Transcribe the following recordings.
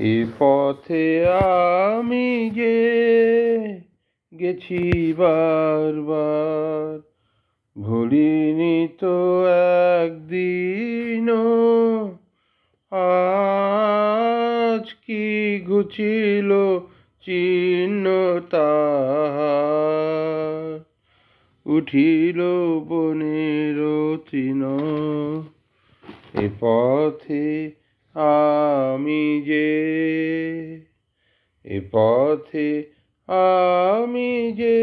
এ পথে আমি যে গেছি বারবার, ভুলিনি তো একদিনও। আজ কি ঘুচিল চিহ্ন উঠিল বনের তৃণ এ পথে আমি যে এ পথে আমি যে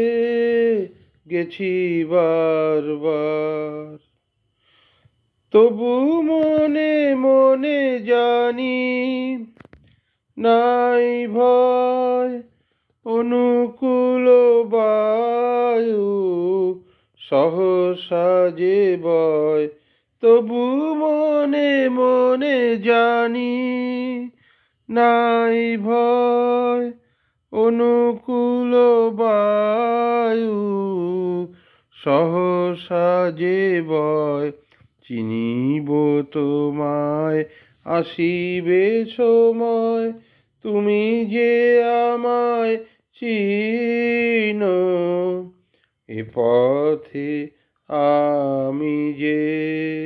গেছি বারবার। তবু মনে মনে জানি নাই ভয়, অনুকূল বায়ু সহসা যে বয়। তবু মনে মনে জানি নাই ভয়, অনুকূল বায়ু সহসা যে বয়, চিনিব তোমায়, আসিবে সময়, তুমি যে আমায় চিন। এ পথে আমি যে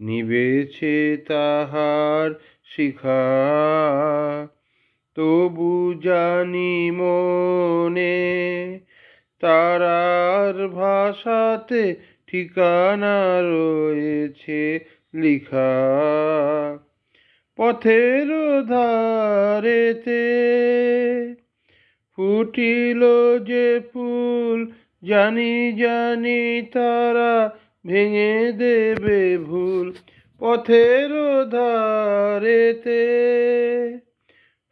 নিবেছে তাহার শিখা। তবু জানি মনে তারার ভাষাতে ঠিকানা রয়েছে লিখা। পথের ধারেতে ফুটিল যে ফুল, জানি জানি তারা ভেঙে দেবে ভুল পথের ধারেতে।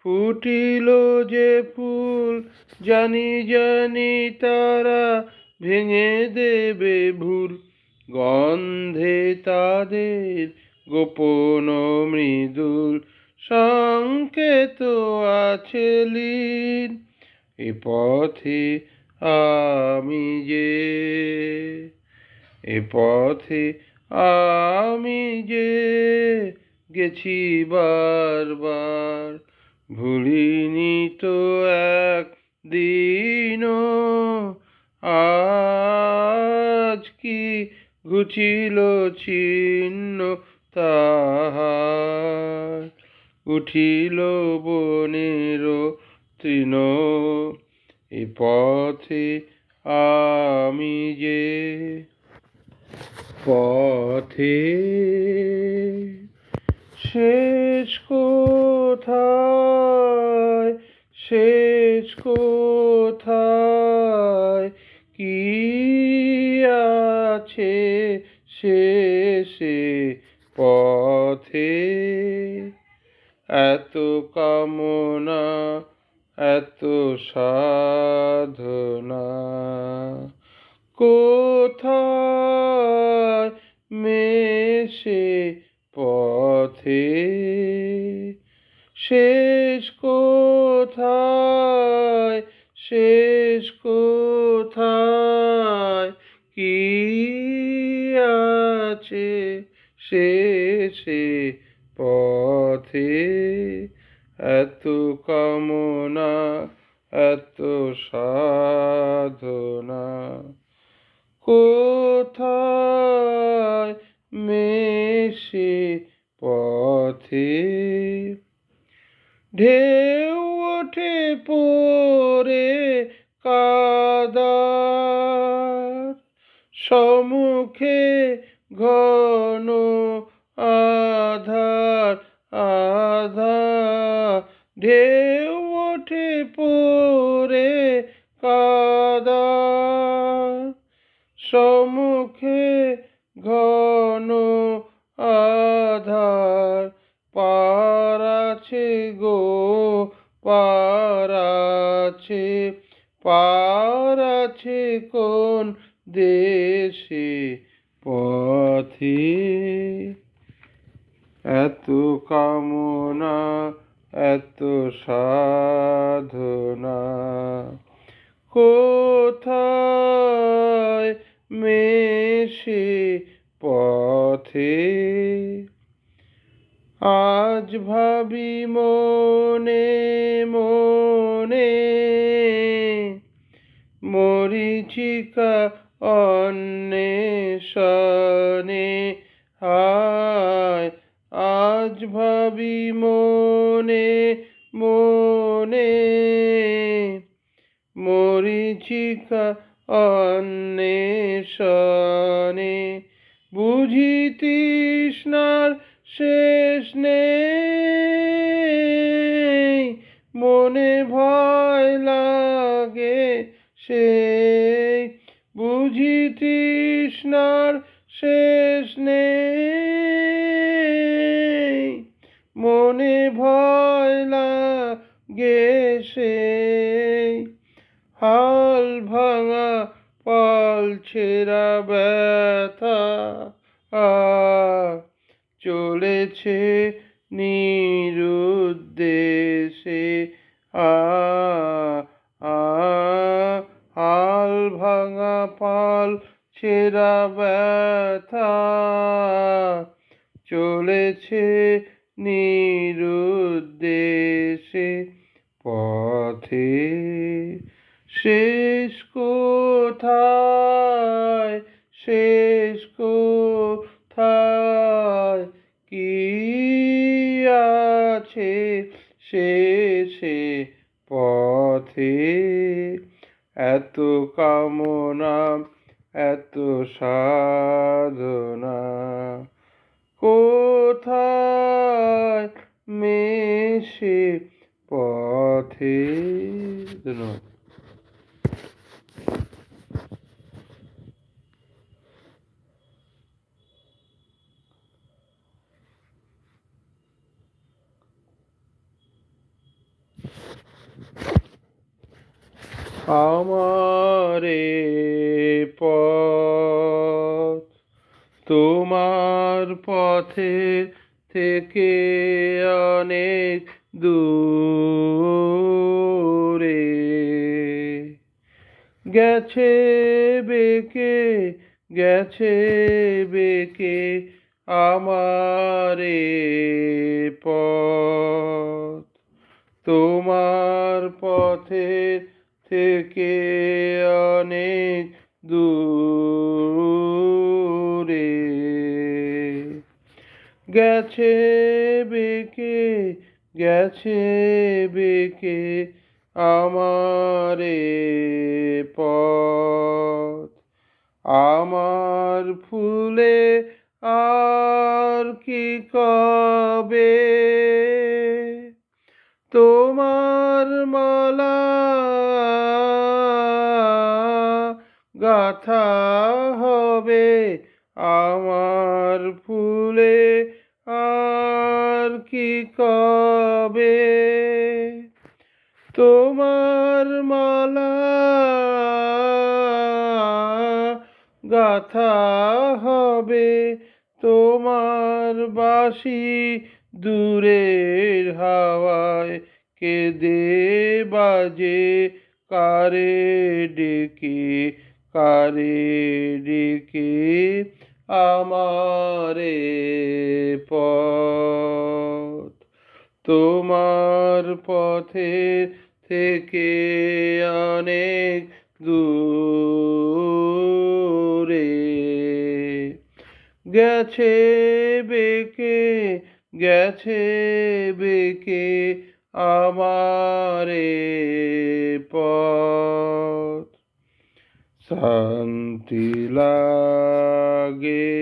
ফুটিল যে ফুল, জানি জানি তারা ভেঙে দেবে ভুল। গন্ধে তাদের গোপন মৃদুল সংকেত আছে লীন। এ পথে আমি যে এ পথে আমি যে গেছি বারবার, ভুলিনি তো এক দিনও আজ কি ঘুচিল চিহ্ন তাহার? উঠিল বনের তৃণ, এ পথে আমি যে পথে শেষ কোথায়? শেষ কোথায়? কি আছে শেষে পথে? এত কামনা এত সাধনা কোথায়? মেশে পথে। শেষ কোথায়? শেষ কোথায়? কি আছে? শেষে পথে। এত কামনা, এত সাধনা। কোথায় সম্মুখে ঘন আধার পার আছে গো, পার আছে পার আছে কোন দেশে পথে? এত কামনা, এত সাধনা, কোথায় মেশে পথে। আজ ভাবি মনে মনে মরিচিকা অন্বেষণে। হায় আজ ভাবি মনে মনে মরিচিকা অন্বেষণে বুঝি তৃষ্ণার শেষ নেই। মনে ভয় লাগে সেই। বুঝি তৃষ্ণার শেষ নেই। মনে ভয় লাগে সেই। হাল ভাঙা পাল ছেঁড়া ব্যথা চলেছে নিরুদ্দেশে আ হাল ভাঙা পাল ছেঁড়া ব্যথা, চলেছে নিরুদ্দেশে, পথে শেষ কোথায়? শেষ কোথায়? কি আছে শেষে পথে? এত কামনা, এত সাধনা কোথায় মেশে পথে? ধন্যবাদ। আমারে পথ, তোমার পথে থেকে অনেক দূরে। গেছে বেকে গেছে বেকে আমারে পথ, তোমার পথের থেকে অনেক দূরে গেছে বেকে গেছে বেকে আমারে পথ। আমার ফুলে আর কি কবে গাথা হবে আমার ফুলে আর কি কবে? তোমার মালা গাথা হবে তোমার বাসি দূরের হাওয়ায় কেঁদে বাজে কারে ডেকে কারে ডেকে আমারে পথ। তোমার পথে থেকে অনেক দূরে গেছে বেকে গেছে বেকে আমারে পথ। শান্তি লাগে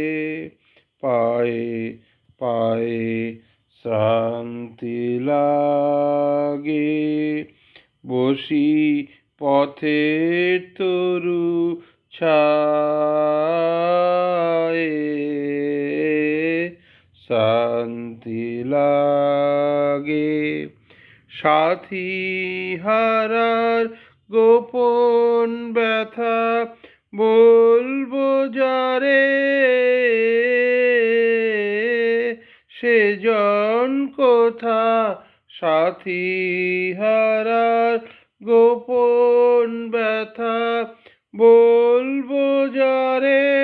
পায়ে পায়ে শান্তি লাগে। বসি পথে তরু ছায়ে শান্তি লাগে। সাথী হারার গোপন ব্যথা বলব যারে? সে জন কোথা? সাথী হারার গোপন ব্যথা বলব যারে?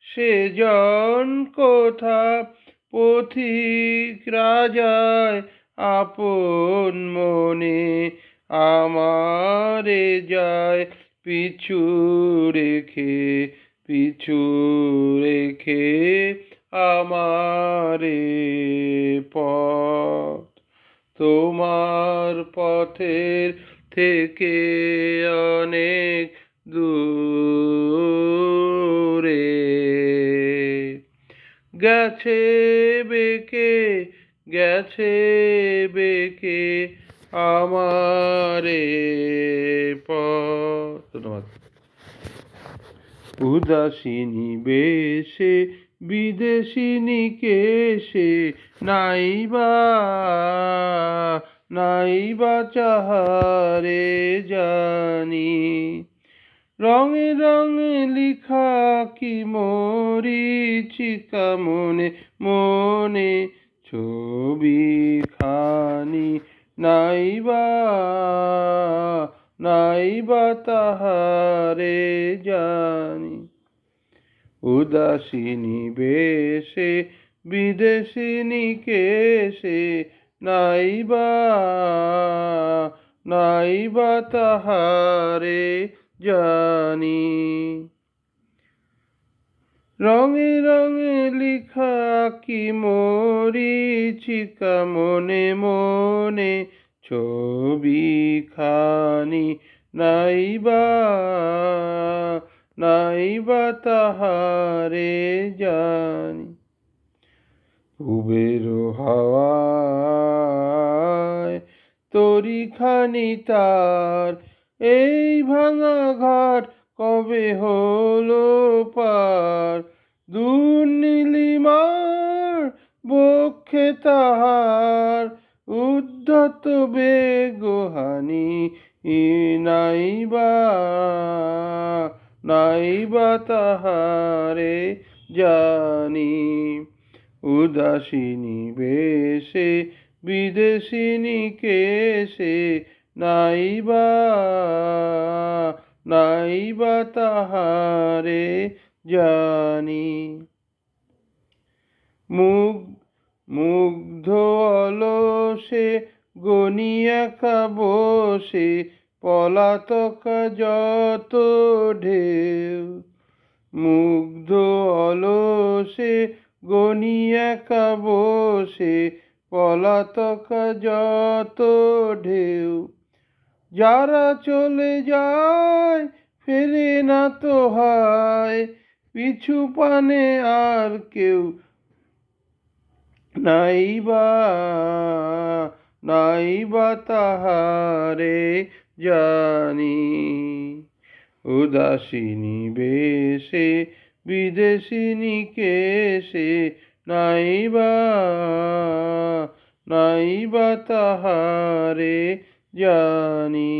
সে জন কোথা? পথিক রাজায় আপন মনে আমারে যায় পিছু রেখে পিছু রেখে আমারে পথ। তোমার পথের থেকে অনেক দূরে গেছে বেকে গেছে বেকে আমারে ধন্যবাদ। উদাসীনী বেশে, বিদেশিনী কেশে, নাইবা নাইবা চাহারে জানি। রঙে রঙে লিখা কি মরিচিকা মনে মনে ছবি খানি নাইবা নাইবা তাহারে জানি। উদাসীনী বেশে বিদেশিনী কেশে নাইবা নাইবা তাহারে জানি। রঙে রঙে লিখা কি মরিচিকা মনে মনে ছবি খানি নাইবা নাইবা তাহারে জানি। উবের হাওয়ায় তরি খানি তার, এই ভাঙা ঘাট কবে হলো পার? দুর্নীলিমার বক্ষে তাহার উদ্ধত বেগহানি নাইবা নাইবা তাহারে জানি। উদাসিনী বেশে, বিদেশিনী কেশে নাইবা নাইবা তাহারে জানি। মুগ মুগ্ধ অলসে গনিয়াকা বসে পলাতক যত ঢেউ। মুগ্ধ অলসে গনিয়াকা বসে পলাতক যত ঢেউ। যারা চলে যায়, ফেরে না তো হয়। পিছু পানে আর কেউ নাইবা নাইবা তাহারে জানি। উদাসিনী বেশে, বিদেশিনী কেশে নাইবা নাইবা তাহারে জানি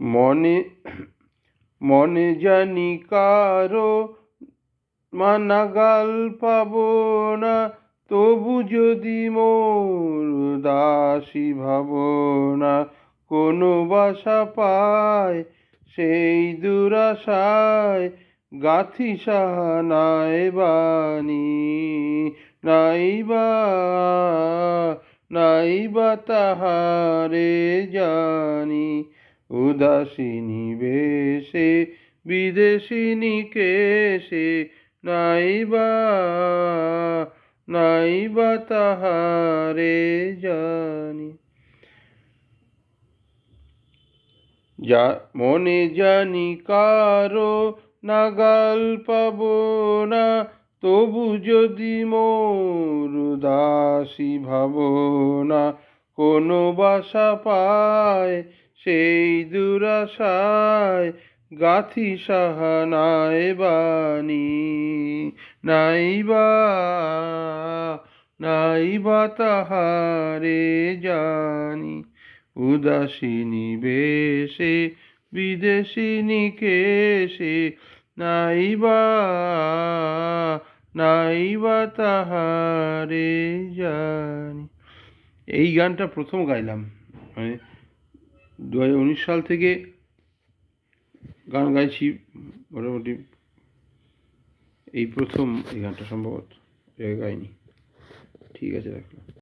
মনে মনে জানি কারও মানাগাল পাবো না তবু যদি মোর দাসী ভাবনা কোনো বাসা পায় সেই দুরাশায় গাথি সাহানায় বাণী নাইবা নাইবা তাহারে জানি। উদাসীনী বেশে বিদেশিনী কেশে নাইবা নাইবা তাহারে জানি। যা মনে জানি কারও নাগাল পাব না, তবু যদি মোর ভাব না কোনো বাসা পায়, সেই দুরাশায় গাথি সাহানায় বাণী। নাইবা নাইবা তাহারে জানি, উদাসীনী বেশে বিদেশিনী কেশে নাইবা নাইবা তাহারে জানি। এই গানটা প্রথম গাইলাম। মানে দু হাজার উনিশ সাল থেকে গান গাইছি মোটামুটি। এই প্রথম এই গানটা সম্ভবত। গাইনি। ঠিক আছে, রাখলাম।